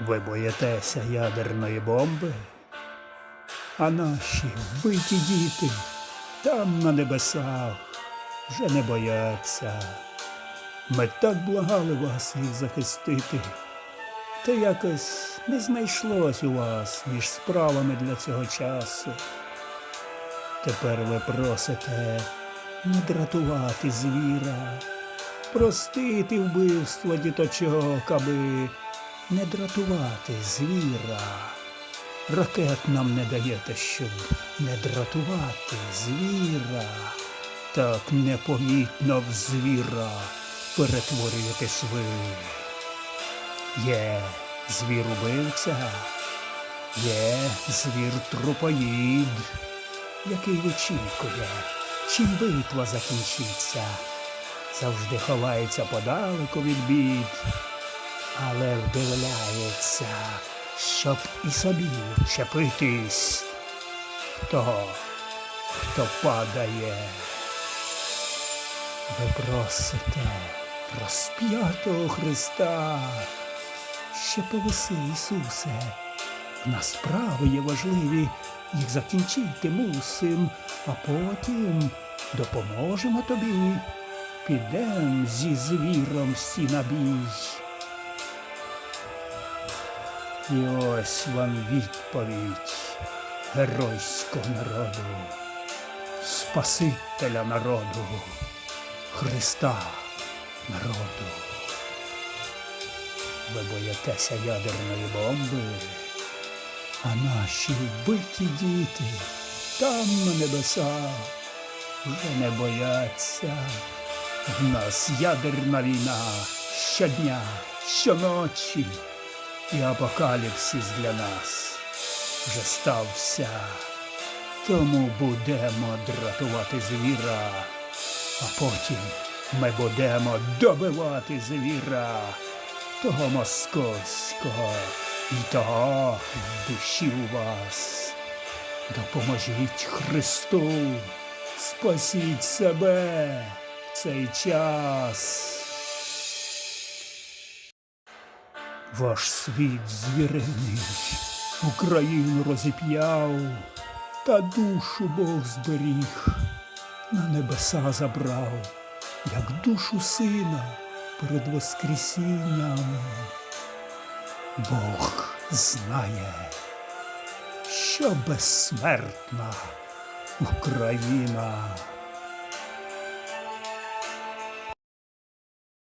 Ви боїтеся ядерної бомби? А наші вбиті діти там на небесах вже не бояться. Ми так благали вас їх захистити. Та якось не знайшлось у вас між справами для цього часу. Тепер ви просите не дратувати звіра, простити вбивство діточок, аби не дратувати звіра. Ракет нам не даєте, щоб не дратувати звіра. Так непомітно в звіра перетворюєтесь ви. Є звір убивця, є звір трупоїд, який вичікує, чим битва закінчиться. Завжди ховається подалеку від бід, але вдивляється, щоб і собі вчепитись. Хто, хто падає. Ви просите розп'ятого Христа. Ще повиси, Ісусе. В нас справи є важливі, їх закінчити мусим, а потім допоможемо тобі. Підем зі звіром всі на бій. І ось вам відповідь геройського народу, Спасителя народу, Христа народу. Ви боїтеся ядерної бомби, а наші вбиті діти там на небесах вже не бояться. В нас ядерна війна щодня, щоночі, і апокаліпсис для нас вже стався. Тому будемо дратувати звіра, а потім ми будемо добивати звіра, того московського і того в душі у вас. Допоможіть Христу, спасіть себе в цей час. Ваш світ звіриний Україну розіп'яв, та душу Бог зберіг, на небеса забрав, як душу сина перед Воскресінням. Бог знає, що безсмертна Україна.